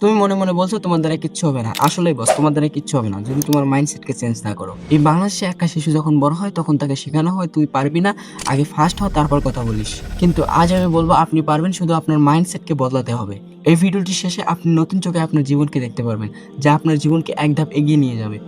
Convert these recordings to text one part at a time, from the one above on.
তুমি মনে মনে বলছো তোমার দ্বারা কিচ্ছু হবে না। আসলে বস তোমার দ্বারা কিচ্ছু হবে না। যদি তোমার মাইন্ডসেটকে চেঞ্জ না করো। এই বাংলাদেশে একটা শিশু যখন বড় হয়, তখন তাকে শেখানো হয়, তুই পারবি না, আগে ফার্স্ট হও তারপর কথা বলিস। কিন্তু আজ আমি বলব, আপনি পারবেন, শুধু আপনার মাইন্ডসেটকে বদলাতে হবে। এই ভিডিওটির শেষে আপনি নতুন চোখে আপনার জীবনকে দেখতে পারবেন, যা আপনার জীবনকে এক ধাপ এগিয়ে নিয়ে যাবে।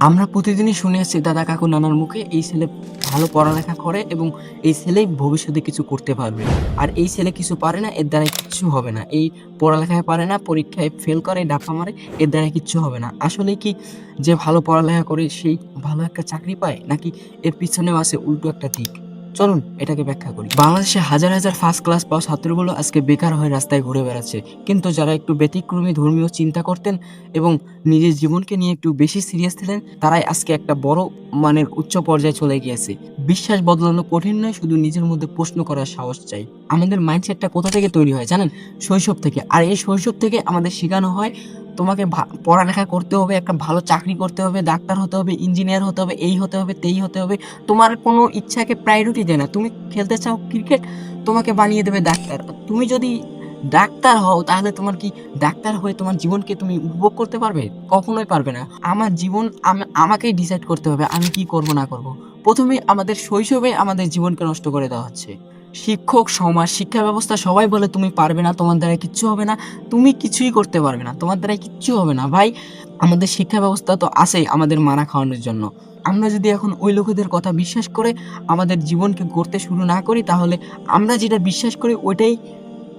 আমরা প্রতিদিনই শুনে আসছি, দাদা কাকু, নানার মুখে এই ছেলে ভালো পড়ালেখা করে এবং এই ছেলেই ভবিষ্যতে কিছু করতে পারবে। আর এই ছেলে কিছু পারে না, এর দ্বারা কিচ্ছু হবে না। এই পড়ালেখায় পারে না, পরীক্ষায় ফেল করে ডাফা মারে, এর দ্বারা কিচ্ছু হবে না। আসলে কি যে ভালো পড়ালেখা করে, সেই ভালো একটা চাকরি পায়, নাকি এর পিছনেও আছে উল্টো একটা দিক? চলুন, এটাকে ব্যাখ্যা করি। বাংলাদেশে হাজার হাজার ফার্স্ট ক্লাস পাওয়া ছাত্রগুলো আজকে বেকার হয়ে রাস্তায় ঘুরে বেড়াচ্ছে। কিন্তু যারা একটু ব্যতিক্রমী, ধর্মীয় চিন্তা করতেন এবং নিজের জীবনকে নিয়ে একটু বেশি সিরিয়াস ছিলেন, তারাই আজকে একটা বড় মানের উচ্চ পর্যায়ে চলে গিয়েছে। বিশ্বাস বদলানো কঠিন নয়, শুধু নিজের মধ্যে প্রশ্ন করার সাহস চাই। আমাদের মাইন্ডসেটটা কোথা থেকে তৈরি হয় জানেন? শৈশব থেকে। আর এই শৈশব থেকে আমাদের শেখানো হয় তোমাকে পড়ালেখা করতে হবে, একটা ভালো চাকরি করতে হবে, ডাক্তার হতে হবে ইঞ্জিনিয়ার হতে হবে, এই হতে হবে, তেই হতে হবে, তোমার কোনো ইচ্ছাকে প্রায়োরিটি দেয় না। তুমি খেলতে চাও ক্রিকেট তোমাকে বানিয়ে দেবে ডাক্তার। তুমি যদি ডাক্তার হও, তাহলে তোমার কি ডাক্তার হয়ে তোমার জীবনকে তুমি উপভোগ করতে পারবে? কখনোই পারবে না। আমার জীবন, আম- আমাকেই ডিসাইড করতে হবে, আমি কি করব, না করব। প্রথমে আমাদের শৈশবে আমাদের জীবনকে নষ্ট করে দেওয়া হচ্ছে। শিক্ষক, সমাজ, শিক্ষা ব্যবস্থা সবাই বলে তুমি পারবে না, তোমার দ্বারা কিচ্ছু হবে না। তুমি কিছুই করতে পারবে না, তোমার দ্বারা কিচ্ছু হবে না। ভাই, আমাদের শিক্ষা ব্যবস্থা তো আছেই আমাদের মারা খাওয়ানোর জন্য। আমরা যদি এখন ওই লোকেদের কথা বিশ্বাস করে আমাদের জীবনকে গড়তে শুরু না করি, তাহলে আমরা যেটা বিশ্বাস করি ওইটাই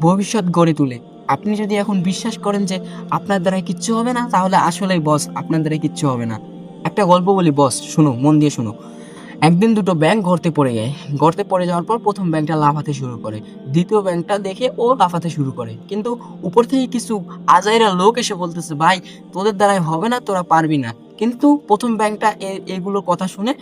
ভবিষ্যৎ গড়ে তুলে। আপনি যদি এখন বিশ্বাস করেন যে আপনার দ্বারা কিচ্ছু হবে না, তাহলে আসলেই বস আপনার দ্বারা কিচ্ছু হবে না। একটা গল্প বলি বস শুনো, মন দিয়ে শুনো। একদিন দুটো ব্যাংক গর্তে পড়ে যায়। গর্তে পড়ে যাওয়ার পর প্রথম ব্যাংকটা লাফাতে শুরু করে। দ্বিতীয় ব্যাংকটা দেখে ও লাফাতে শুরু করে। কিন্তু উপর থেকে কিছু আজাইরা লোক এসে বলতেছে, ভাই, তোদের দ্বারাই হবে না, তোরা পারবি না। কিন্তু প্রথম ব্যাংকটা এগুলোর কথা শুনে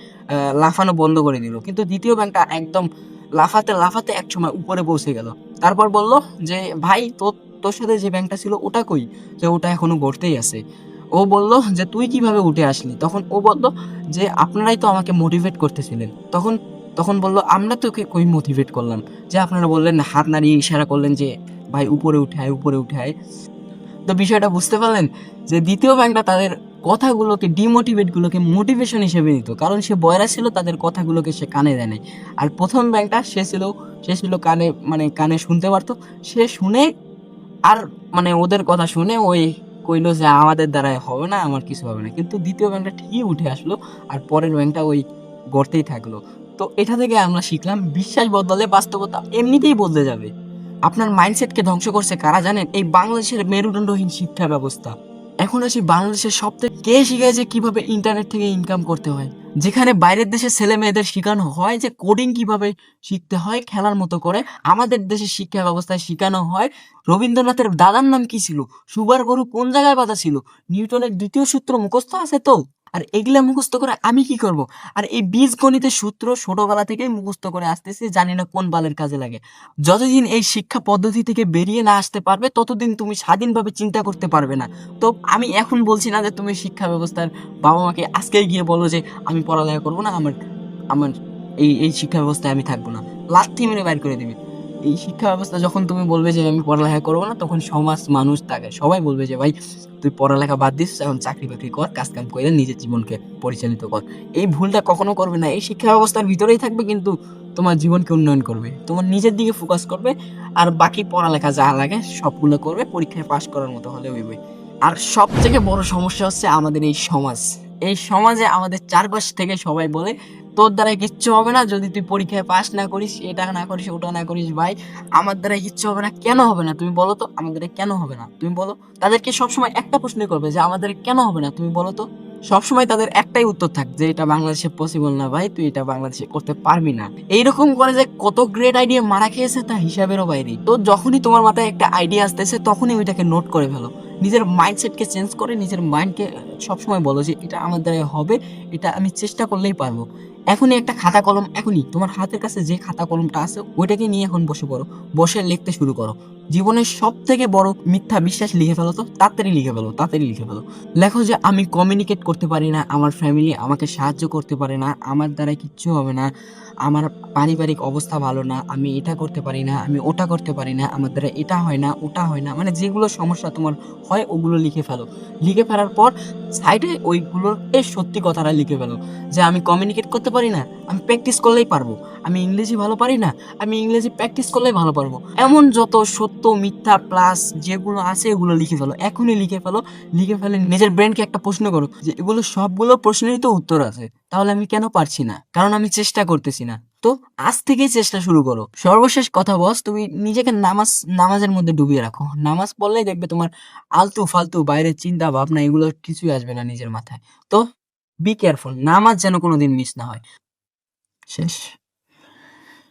লাফানো বন্ধ করে দিল। কিন্তু দ্বিতীয় ব্যাংকটা একদম লাফাতে লাফাতে এক সময় উপরে পৌঁছে গেল। তারপর বলল যে, ভাই, তোর তোর সাথে যে ব্যাংকটা ছিল ওটা কই? যে ওটা এখনও গড়তেই আছে। ও বলল যে, তুই কীভাবে উঠে আসলি? তখন ও বলল যে, আপনারাই তো আমাকে মোটিভেট করতেছিলেন। তখন তখন বলল, আমরা তোকে কই মোটিভেট করলাম? যে, আপনারা বললেন, হাত নাড়িয়ে ইশারা করলেন যে, ভাই, উপরে উঠে আয়, উপরে উঠে আয়। তো বিষয়টা বুঝতে পারলেন যে, দ্বিতীয় ব্যাংকটা তাদের কথাগুলোকে ডিমোটিভেটগুলোকে মোটিভেশন হিসেবে নিত। কারণ সে বয়রা ছিল, তাদের কথাগুলোকে সে কানে দেয় নাই। আর প্রথম ব্যাংকটা সে ছিল সে ছিল কানে মানে কানে শুনতে পারতো। সে শুনে, আর মানে ওদের কথা শুনে ওই কইলো যে আমাদের দ্বারাই হবে না, আমার কিছু হবে না। কিন্তু দ্বিতীয় ব্যাংকটা ঠিকই উঠে আসলো আর পরের ব্যাংকটা ওই গড়তেই থাকল। তো এটা থেকে আমরা শিখলাম, বিশ্বাস বদলে বাস্তবতা এমনিতেই বদলে যাবে। আপনার মাইন্ডসেটকে ধ্বংস করছে কারা জানেন? এই বাংলাদেশের মেরুদণ্ডহীন শিক্ষা ব্যবস্থা। এখন আসি বাংলাদেশের সব থেকে কে শিখায় যে কীভাবে ইন্টারনেট থেকে ইনকাম করতে হয়? যেখানে বাইরের দেশে ছেলে মেয়েদের শেখানো হয় যে কোডিং কীভাবে শিখতে হয়, খেলার মতো করে। আমাদের দেশের শিক্ষা ব্যবস্থায় শেখানো হয়, রবীন্দ্রনাথের দাদার নাম কি ছিল? সুবার গরু কোন জায়গায় বাঁধা ছিল? নিউটনের দ্বিতীয় সূত্র মুখস্থ আছে তো? আর এগুলা মুখস্থ করে আমি কি করব? আর এই বীজগণিতের সূত্র ছোটবেলা থেকেই মুখস্থ করে আসতেছি, জানি না কোন বালের কাজে লাগে। যতদিন এই শিক্ষা পদ্ধতি থেকে বেরিয়ে না আসতে পারবে, ততদিন তুমি স্বাধীনভাবে চিন্তা করতে পারবে না। তো আমি এখন বলছি না যে তুমি শিক্ষা ব্যবস্থার বাবা মাকে আজকেই গিয়ে বলো যে আমি পড়ালেখা করব না, আমার আমার এই এই শিক্ষা ব্যবস্থায় আমি থাকব না। লাথি মেরে বাইর করে দিবে। এই শিক্ষা ব্যবস্থা যখন তুমি বলবে যে আমি পড়ালেখা করব না, তখন সমাজ, মানুষ তাকে সবাই বলবে যে, ভাই, তুই পড়ালেখা বাদ দিস, এখন চাকরি বাকরি কর কাজ কাম করে নিজের জীবনকে পরিচালিত কর। এই ভুলটা কখনো করবে না। এই শিক্ষা ব্যবস্থার ভিতরেই থাকবে কিন্তু তোমার জীবনকে উন্নয়ন করবে। তোমার নিজের দিকে ফোকাস করবে, আর বাকি পড়ালেখা যা লাগে সবগুলো করবে, পরীক্ষায় পাশ করার মতো হলে হইবে আর সব থেকে বড় সমস্যা হচ্ছে আমাদের এই সমাজ। এই সমাজে আমাদের চারপাশ থেকে সবাই বলে তোর দ্বারা কিচ্ছু হবে না, যদি তুই পরীক্ষায় পাস না করিস, এটা না করিস, ওটা না করিস ভাই, আমার দ্বারা কিচ্ছু হবে না, কেন হবে না? তুমি বলো তো আমাদের কেন হবে না? তুমি বলো, তাদেরকে সবসময় একটা প্রশ্নই করবে যে, আমাদের কেন হবে না? তুমি বলো তো, সবসময় তাদের একটাই উত্তর থাক যে, এটা বাংলাদেশে পসিবল না ভাই, তুই এটা বাংলাদেশে করতে পারবি না। এইরকম করে যে, কত গ্রেট আইডিয়া মারা খেয়েছে তা হিসাবেরও বাইরে। তো যখনই তোমার মাথায় একটা আইডিয়া আসতেছে, তখনই ওইটাকে নোট করে ফেলো। নিজের মাইন্ডসেটকে চেঞ্জ করে, নিজের মাইন্ডকে সবসময় বলো যে, এটা আমার দ্বারা হবে, এটা আমি চেষ্টা করলেই পারব। এখনই একটা খাতা কলম, এখনই। তোমার হাতের কাছে যে খাতা কলমটা আছে, ওইটাকে নিয়ে এখন বসে পড়ো। বসে লিখতে শুরু করো। জীবনের সব থেকে বড় মিথ্যা বিশ্বাস লিখে ফেলো তো? তাড়াতাড়ি লিখে ফেলো, তাড়াতাড়ি লিখে ফেলো। লেখো যে, আমি কমিউনিকেট করতে পারি না, আমার ফ্যামিলি আমাকে সাহায্য করতে পারে না, আমার দ্বারা কিচ্ছু হবে না, আমার পারিবারিক অবস্থা ভালো না, আমি এটা করতে পারি না, আমি ওটা করতে পারি না, আমার দ্বারা এটা হয় না, ওটা হয় না। মানে যেগুলো সমস্যা তোমার হয়, ওগুলো লিখে ফেলো। লিখে ফেলার পর সাইডে ওইগুলোর সত্যি কথাটা লিখে ফেলো। যে, আমি কমিউনিকেট করতে পারি না, আমি প্র্যাকটিস করলেই পারব। আমি ইংরেজি ভালো পারি না, আমি ইংরেজি প্র্যাকটিস করলেই ভালো পারব। এমন যত সত্য, মিথ্যা প্লাস যেগুলো আছে এগুলো লিখে ফেলো, এখনই লিখে ফেলো, লিখে ফেলে নিজের ব্রেনকে একটা প্রশ্ন করো, যে এগুলো সবগুলো প্রশ্নেরই তো উত্তর আছে, তাহলে আমি কেন পারছি না? কারণ আমি চেষ্টা করতেছি না। তো আজ থেকেই চেষ্টা শুরু করো। সর্বশেষ কথা বস, তুমি নিজেকে নামাজ, নামাজের মধ্যে ডুবিয়ে রাখো। নামাজ পড়লেই দেখবে তোমার আলতু ফালতু বাইরের চিন্তা ভাবনা এগুলো কিছুই আসবে না নিজের মাথায়। তো বি কেয়ারফুল নামাজ যেন কোনোদিন মিস না হয়। শেষ।